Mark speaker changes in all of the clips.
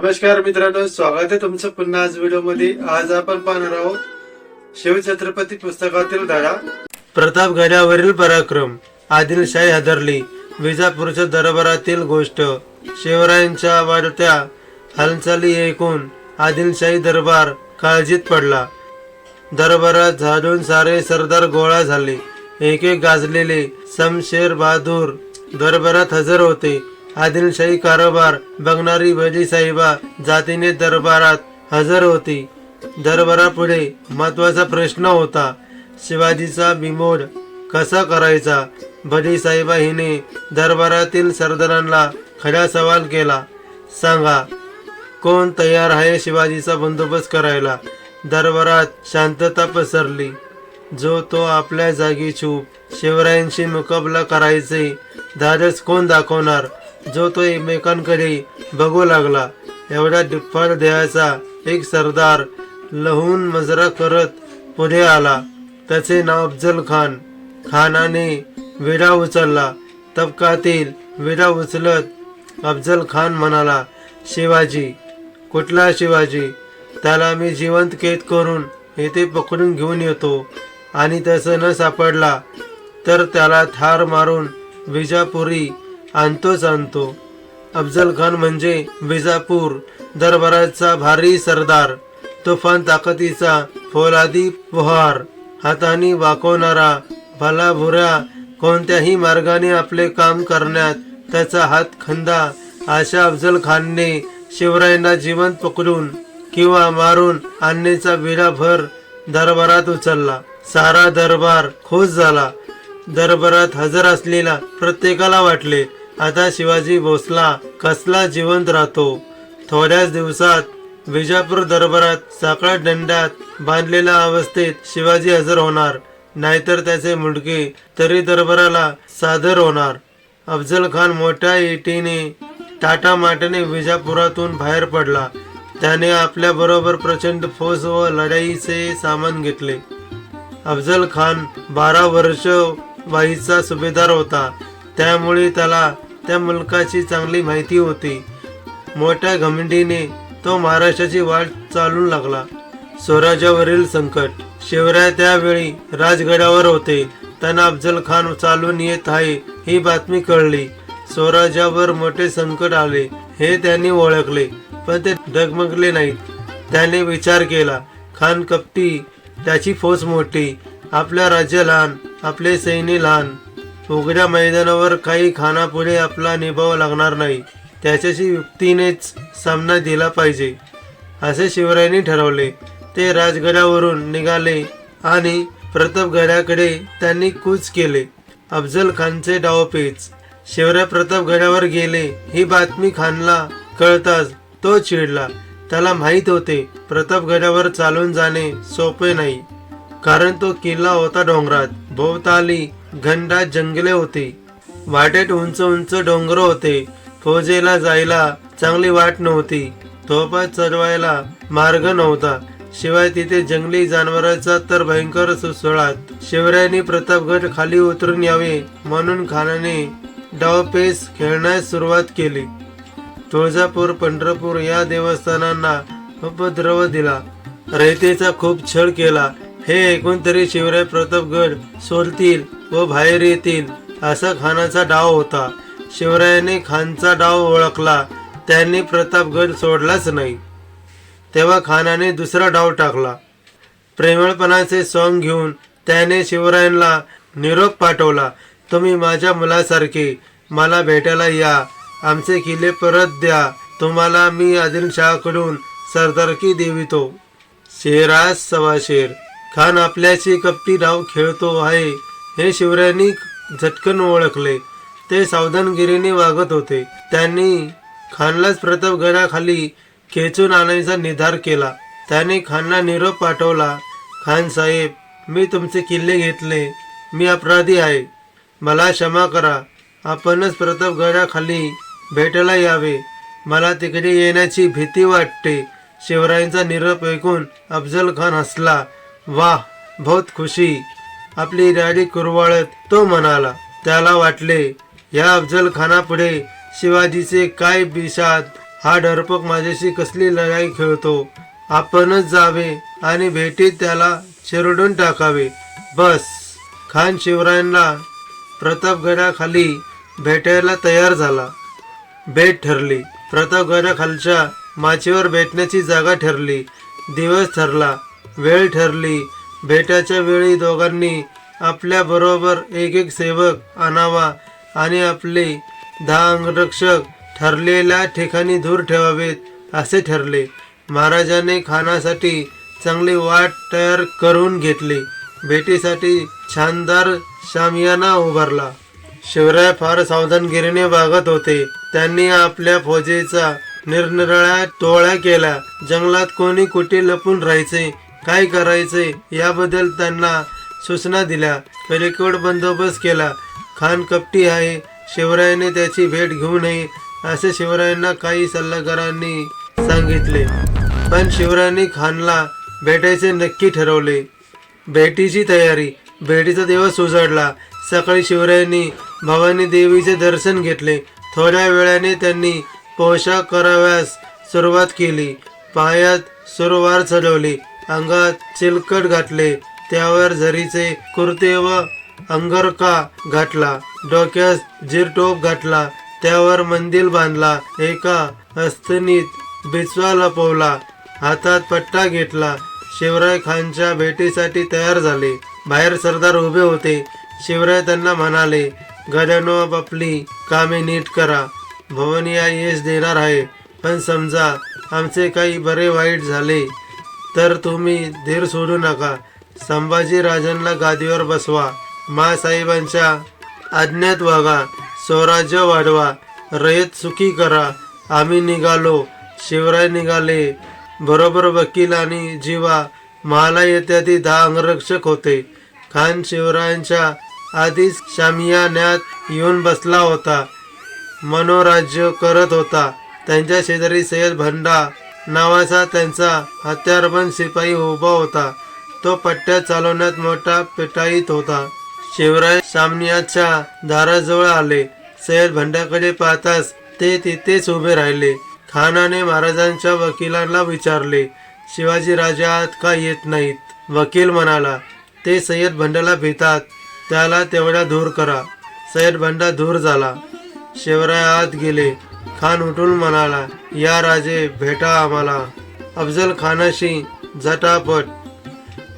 Speaker 1: नमस्कार मित्रांनो स्वागत आहे तुमचं पुन्हा आज व्हिडिओमध्ये आज आपण पाहणार आहोत शिवछत्रपती पुस्तकातील धडा. प्रताप गडावरील पराक्रम आदिलशाही हादरली विजापूरच्या दरबारातील गोष्ट शिवरायांच्या वाढत्या हालचाली ऐकून आदिलशाही दरबार काळजीत पडला. दरबारात झाडून सारे सरदार गोळा झाले. एक एक गाजलेले समशेर बहादूर दरबारात हजर होते. आदिलशाही कारभार बघणारी भजी साहिबा जातीने दरबारात हजर होती. दरबारापुढे महत्त्वाचा प्रश्न होता शिवाजीचा बिमोड कसा करायचा? भजी साहेबा हिने दरबारातील सरदारांना खरा सवाल केला सांगा कोण तयार आहे शिवाजीचा बंदोबस्त करायला? दरबारात शांतता पसरली. जो तो आपल्या जागी चूप शिवरायांशी मुकाबला करायचे धाडस कोण दाखवणार? जो तो एकमेकांकडे बघू लागला एवढा डिप्पड देहाचा एक सरदार लहून मजरा करत पुढे आला. त्याचे नाव अफजल खान. खानाने विडा उचलला. तबकातील विडा उचलत अफजल खान म्हणाला शिवाजी कुठला शिवाजी? त्याला मी जिवंत कैद करून येथे पकडून घेऊन येतो. आणि तसं न सापडला तर त्याला ठार मारून विजापुरी आणतोच आणतो अफजल खान म्हणजे विजापूर दरबाराचा भारी सरदार तुफान ताकदीचा फौलादी पुहार हाताने वाकवणारा भलाभुऱ्या कोणत्याही मार्गाने आपले काम करण्यात त्याचा हात खंदा अशा अफजल खानने शिवरायांना जिवंत पकडून किंवा मारून आणण्याचा विडा भर दरबारात उचलला. सारा दरबार खुश झाला. दरबारात हजर असलेला प्रत्येकाला वाटले आता शिवाजी भोसला कसला जिवंत राहतो? थोड्याच दिवसात विजापूर दरबारात साखळा दंडात बांधलेल्या अवस्थेत शिवाजी हजर होणार. नाहीतर त्याचे मुंडके तरी दरबाराला सादर होणार. अफजल खान मोठ्या इटीने टाटा माटाने विजापुरातून बाहेर पडला. त्याने आपल्या बरोबर प्रचंड फौज व लढाईचे सामान घेतले. अफजल खान बारा वर्ष वाईचा सुभेदार होता. त्यामुळे त्याला त्या मुलकाची चांगली माहिती होती. मोठ्या घमंडीने तो महाराष्ट्राची वाट चालून लागला. स्वराज्यावरील संकट. शिवराय त्यावेळी राजगडावर होते. त्यांना अफजल खान चालून येत आहे ही बातमी कळली. स्वराज्यावर मोठे संकट आले हे त्यांनी ओळखले पण ते डगमगले नाहीत. त्याने विचार केला खान कपटी त्याची फौज मोठी आपल्या राज्य लहान आपले सैन्य लहान उघड्या मैदानावर काही खानापुढे आपला निभाव लागणार नाही. त्याच्याशी युक्तीनेच सामना दिला पाहिजे असे शिवरायांनी ठरवले. ते राजगडावरून निघाले आणि प्रतापगडाकडे त्यांनी कूच केले. अफजल खानचे डावपेच शिवराय प्रतापगडावर गेले ही बातमी खानला कळताच तो चिडला. त्याला माहीत होते प्रतापगडावर चालून जाणे सोपे नाही. कारण तो किल्ला होता डोंगरात. भोवताली घनदाट जंगले होती. वाटेत उंच उंच डोंगर होते. फौजेला जायला चांगली वाट नव्हती. तोफा चढवायला मार्ग नव्हता. शिवाय तिथे जंगली जनावरांचा तर भयंकर सुसळात शिवरायांनी प्रतापगड खाली उतरून यावे म्हणून खानाने डावपेस खेळण्यास सुरुवात केली. तुळजापूर पंढरपूर या देवस्थानांना उपद्रव दिला. रयतेचा खूप छळ केला. हे ऐकून तरी शिवराय प्रतापगड सोडतील व बाहेर येतील असा खानाचा डाव होता. शिवरायाने खानचा डाव ओळखला त्यांनी प्रतापगड सोडलाच नाही. तेव्हा खानाने दुसरा डाव टाकला. प्रेमळपणाचे सॉंग घेऊन त्याने शिवरायांना निरोप पाठवला तुम्ही माझ्या मुलासारखे मला भेटायला या आमचे किल्ले परत द्या तुम्हाला मी आदिलशहाकडून सरदारकी देवितो. शेरास सवा शेर खान आपल्याशी कपटी डाव खेळतो आहे. हे शिवरायांनी झटकन ओळखले. ते सावधानगिरीने वागत होते. त्यांनी खानलाच प्रतापगडाखाली खेचून आणायचा निर्धार केला. त्याने खानला निरोप पाठवला खान साहेब मी तुमचे किल्ले घेतले. मी अपराधी आहे. मला क्षमा करा. आपणच प्रतापगडाखाली भेटायला यावे. मला तिकडे येण्याची भीती वाटते. शिवरायांचा निरोप ऐकून अफजल खान हसला. वाह बहुत खुशी. आपली दाढी कुरवाळत तो म्हणाला. त्याला वाटले या अफजल खानापुढे शिवाजीचे काय बिषाद हा डरपक माझ्याशी कसली लढाई खेळतो? आपणच जावे आणि भेटीत त्याला चिरडून टाकावे. बस. खान शिवरायांना प्रतापगडाखाली भेटायला तयार झाला. भेट ठरली. प्रतापगडाखालच्या माचीवर भेटण्याची जागा ठरली. दिवस ठरला. वेळ ठरली. भेटाच्या वेळी दोघांनी आपल्या बरोबर एक एक सेवक आणावा आणि आपले दहा अंगरक्षक ठरलेल्या ठिकाणी दूर ठेवावेत असे ठरले. महाराजाने खानासाठी चांगली वाट तयार करून घेतली. भेटीसाठी छानदार शामियाना उभारला. शिवराय फार सावधानगिरीने वागत होते. त्यांनी आपल्या फौजेचा निरनिराळ्या टोळ्या केल्या. जंगलात कोणी कुठे लपून राहायचे काय करायचे याबद्दल त्यांना सूचना दिल्या. कलिकोड बंदोबस्त केला. खान कपटी आहे. शिवरायाने त्याची भेट घेऊ नये असे शिवरायांना काही सल्लागारांनी सांगितले. पण शिवरायांनी खानला भेटायचे नक्की ठरवले. भेटीची तयारी. भेटीचा दिवस उजाडला. सकाळी शिवरायांनी भवानी देवीचे दर्शन घेतले. थोड्या वेळाने त्यांनी पोशाख कराव्यास सुरुवात केली. पायात सुरवार चढवली. अंगात चिलकट घातले त्यावर झरीचे कुर्ते व अंगरका घातला डोक्यात जिरटोप घातला त्यावर मंदिर बांधला एका अस्थनीत बिचवा लपवला हातात पट्टा घेतला शिवराय खानच्या भेटीसाठी तयार झाले. बाहेर सरदार उभे होते. शिवराय त्यांना म्हणाले गड्यानो आपली कामे नीट करा. भवनिया यश देणार आहे. पण समजा आमचे काही बरे वाईट झाले तर तुम्ही धीर सोडू नका. संभाजी राजांना गादीवर बसवा. मासाहेबांच्या आज्ञात वागा. स्वराज्य वाढवा. रयत सुखी करा. आम्ही निघालो. शिवराय निघाले. बरोबर वकील आणि जीवा. मला इत्यादी दहा अंगरक्षक होते. खान शिवरायांच्या आधीच शामियान्यात येऊन बसला होता. मनोराज्य करत होता. त्यांच्या शेजारी सय्यद भंडा नावाचा त्यांचा हत्यारबंद शिपाई उभा होता. तो पट्ट्या चालवण्यात मोठा पेटाईत होता. शिवराय सामनियाच्या दाराजवळ आले. सय्यद भंडाकडे पाहताच ते तिथेच उभे राहिले. खानाने महाराजांच्या वकिलांना विचारले शिवाजी राजा आत का येत नाहीत? वकील म्हणाला ते सय्यद भंडाला भितात त्याला तेवढा दूर करा. सय्यद भंडा दूर झाला. शिवराय आत गेले. खान उठून म्हणाला या राजे भेटा आम्हाला. अफजल खानाशी झटापट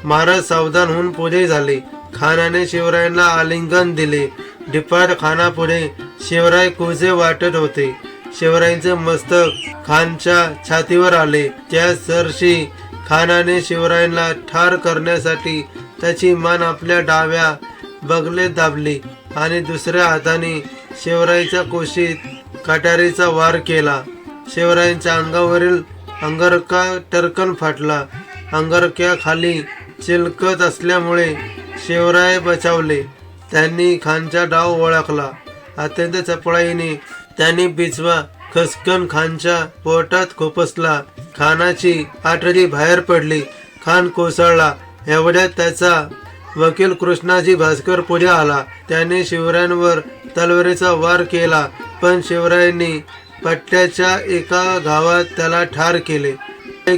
Speaker 1: महाराज सावधान होऊन पुढे झाले. खानाने शिवरायांना आलिंगन दिले. डिपाट खानापुढे शिवराय कुजे वाटत होते. शिवरायांचे मस्तक खानच्या छातीवर आले. त्या सरशी खानाने शिवरायांना ठार करण्यासाठी त्याची मान आपल्या डाव्या बगलेत दाबली आणि दुसऱ्या हाताने शिवरायांच्या कोशीत कटारीचा वार केला. शिवरायांच्या अंगावरील अंगरका टरकन फाटला. अंगरख्याखाली चिलकत असल्यामुळे शिवराय बचावले. त्यांनी खानचा डाव ओळखला. अत्यंत चपळाईने त्यांनी बिचवा खसकन खानच्या पोटात खोपसला. खानाची आठडी बाहेर पडली. खान कोसळला. एवढ्यात त्याचा वकील कृष्णाजी भास्कर पुढे आला. त्याने शिवरायांवर तलवारीचा वार केला पण शिवरायांनी पट्ट्याच्या एका गावात त्याला ठार केले.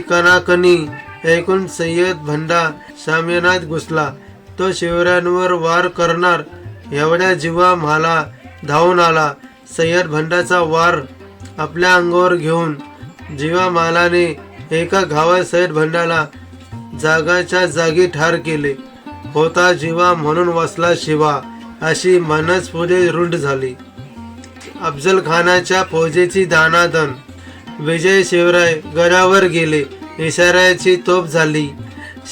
Speaker 1: कणाकणी ऐकून सय्यद भंडा शामियानात घुसला. तो शिवरायांवर वार करणार एवढ्या जीवा म्हाला धावून आला. सय्यद भंडाचा वार आपल्या अंगावर घेऊन जीवा मालाने एका गावात सय्यद भंडाला जागाच्या जागी ठार केले. होता जीवा म्हणून वसला शिवा अशी मनच पुढे रुंड झाली. अफजल खानाच्या फौजेची दानादन विजय शिवराय गडावर गेले इशाऱ्याची तोप झाली.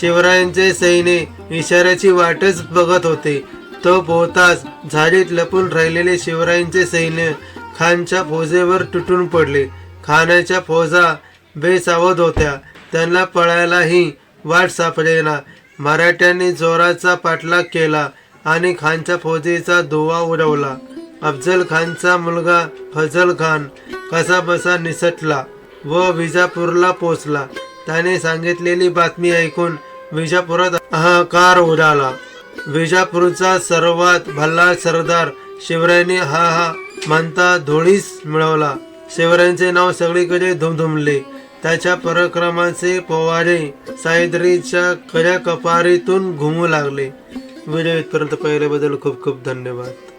Speaker 1: शिवरायांचे सैन्य इशाऱ्याची वाटच बघत होते. तो पोहताच झाडीत लपून राहिलेले शिवरायांचे सैन्य खानच्या फौजेवर तुटून पडले. खानाच्या फौजा बेसावध होत्या. त्यांना पळायलाही वाट सापडेना. मराठ्यांनी जोराचा पाठलाग केला आणि खानच्या फौजेचा धुवा उडवला. अफजल खानचा मुलगा फजल खान कसा बसा निसटला व विजापूरला पोचला त्याने सांगितलेली बातमी ऐकून विजापुरात हाहाकार उडाला. विजापूरचा सर्वात भल्ला सरदार शिवरायांनी हा हा म्हणता धुळीस मिळवला. शिवरायांचे नाव सगळीकडे धुमधुमले. त्याच्या पराक्रमाचे पोवारे सायद्रीच्या खऱ्या कपारीतून घुमू लागले. व्हिडिओ इथपर्यंत पाहिल्याबद्दल खूप खूप धन्यवाद.